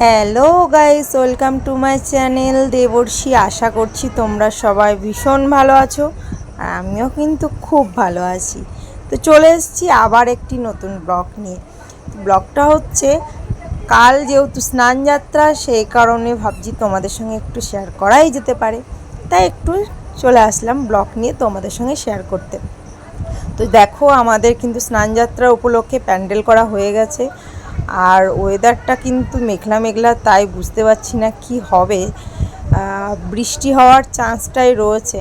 Hello guys welcome to my channel Debarshi আশা করছি তোমরা সবাই ভীষণ ভালো আছো আর আমিও কিন্তু খুব ভালো আছি। তো চলে এসেছি আবার একটি নতুন ব্লগ নিয়ে। ব্লগটা হচ্ছে, কাল যেহেতু স্নান যাত্রা, সেই কারণে ভাবছি তোমাদের সঙ্গে একটু শেয়ার করাই যেতে পারে। তাই একটু চলে আসলাম ব্লগ নিয়ে তোমাদের সঙ্গে শেয়ার করতে। তো দেখো, আমাদের কিন্তু স্নানযাত্রা উপলক্ষে প্যান্ডেল করা হয়ে গেছে। আর ওয়েদারটা কিন্তু মেঘলা মেঘলা, তাই বুঝতে পারছি না কি হবে। বৃষ্টি হওয়ার চান্সটাই রয়েছে।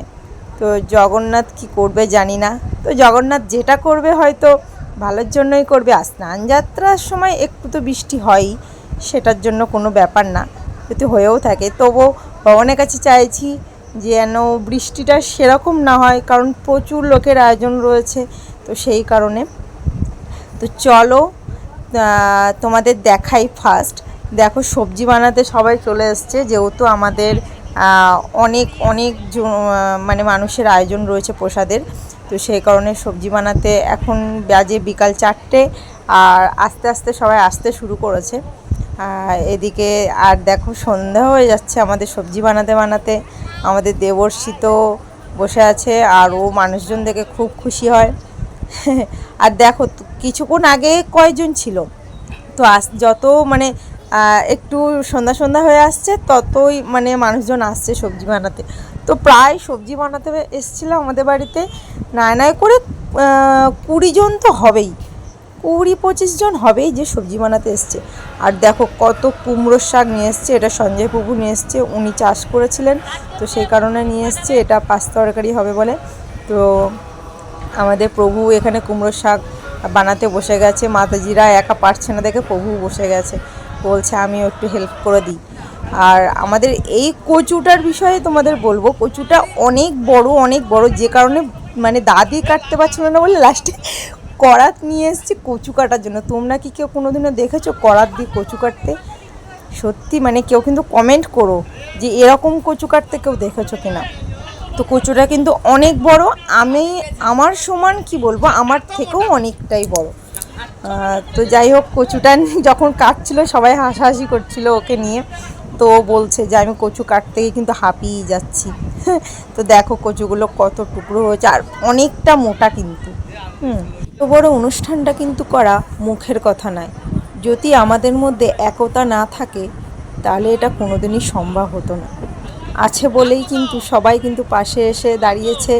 তো জগন্নাথ কি করবে জানি না। তো জগন্নাথ যেটা করবে হয়তো ভালোর জন্যই করবে। আর স্নানযাত্রার সময় একটু তো বৃষ্টি হয়ই, সেটার জন্য কোনো ব্যাপার না। যদি হয়েও থাকে। তবুও ভগবানের কাছে চাইছি যে যেন বৃষ্টিটা সেরকম না হয়, কারণ প্রচুর লোকের আয়োজন রয়েছে, তো সেই কারণে। তো চলো তোমাদের দেখাই ফার্স্ট দেখো, সবজি বানাতে সবাই চলে এসছে, যেহেতু আমাদের অনেক অনেক মানে মানুষের আয়োজন রয়েছে প্রসাদের। তো সেই কারণে সবজি বানাতে এখন বাজে বিকাল চারটে, আর আস্তে আস্তে সবাই আসতে শুরু করেছে। এদিকে, আর দেখো সন্ধ্যা হয়ে যাচ্ছে আমাদের সবজি বানাতে বানাতে। আমাদের দেবর্ষি তো বসে আছে, আর ও মানুষজন দেখে খুব খুশি হয়। আর দেখো কিছুক্ষণ আগে কয়জন ছিল? তো আস, যত মানে একটু সন্ধ্যা সন্ধ্যা হয়ে আসছে, ততই মানে মানুষজন আসছে সবজি বানাতে। তো প্রায় সবজি বানাতে এসেছিল আমাদের বাড়িতে। নয় নয় করে কুড়ি জন তো হবেই। কুড়ি, পঁচিশ জন হবেই যে সবজি বানাতে এসছে। আর দেখো কত কুমড়োর শাক নিয়ে এসছে, এটা সঞ্জয় প্রভু নিয়ে এসছে, উনি চাষ করেছিলেন। তো সেই কারণে নিয়ে এসছে, এটা পাঁচ তরকারি হবে বলে। তো আমাদের প্রভু এখানে কুমড়ো শাক বানাতে বসে গেছে, মাতাজিরা একা পারছে না দেখে প্রভু বসে গেছে, বলছে আমিও একটু হেল্প করে দিই। আর আমাদের এই কচুটার বিষয়ে তোমাদের বলব, কচুটা অনেক বড় অনেক বড়, যে কারণে মানে দাদি কাটতে পারছিল না বলে লাস্টে করাত নিয়ে এসছে কচু কাটার জন্য। তোমরা কি কেউ কোনোদিনও দেখেছ করাত দিয়ে কচু কাটতে? সত্যি মানে কেউ কিন্তু কমেন্ট করো যে এরকম কচু কাটতে কেউ দেখেছ কিনা। তো কচুটা কিন্তু অনেক বড়। আমি, আমার সমান কি বলব? আমার থেকেও অনেকটাই বড়। তো যাই হোক, কচুটা যখন কাটছিল, সবাই হাসাহাসি করছিল ওকে নিয়ে। তো বলছে যে, আমি কচু কাটতে গিয়ে কিন্তু হাঁপিয়ে যাচ্ছি। তো দেখো কচুগুলো কত টুকরো হয়েছে, আর অনেকটা মোটা কিন্তু। হুম। তো বড় অনুষ্ঠানটা কিন্তু করা মুখের কথা নয়। যদি আমাদের মধ্যে একতা না থাকে, তাহলে এটা কোনোদিনই সম্ভব হতো না। আছে বলেই কিন্তু সবাই কিন্তু পাশে এসে দাঁড়িয়েছে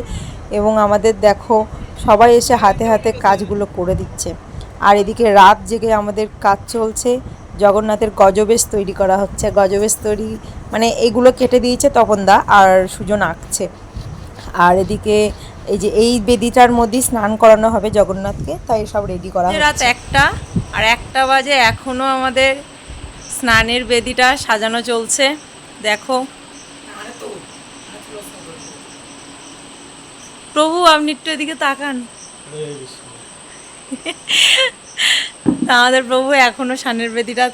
এবং আমাদের দেখো সবাই এসে হাতে হাতে কাজগুলো করে দিচ্ছে। আর এদিকে রাত জেগে আমাদের কাজ চলছে। জগন্নাথের গজবেশ তৈরি করা হচ্ছে। গজবেশ তৈরি মানে এগুলো কেটে দিয়েছে তপন দা আর সুজন আঁকছে। আর এদিকে এই যে এই বেদিটার মধ্যেই স্নান করানো হবে জগন্নাথকে তাই সব রেডি করা রাত একটা আর একটা বাজে এখনও আমাদের স্নানের বেদিটা সাজানো চলছে। দেখো প্রভু, আপনি একটু এদিকে তাকান। আমাদের প্রভু এখনও সানের বেদিটা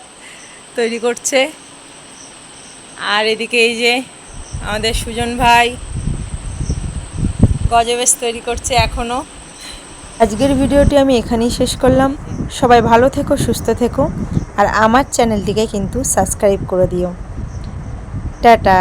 তৈরি করছে। আর এদিকে এই যে আমাদের সুজন ভাই গজবেশ তৈরি করছে এখনও। আজকের ভিডিওটি আমি এখানেই শেষ করলাম। সবাই ভালো থেকো, সুস্থ থেকো, আর আমার চ্যানেলটিকে কিন্তু সাবস্ক্রাইব করে দিও। টাটা।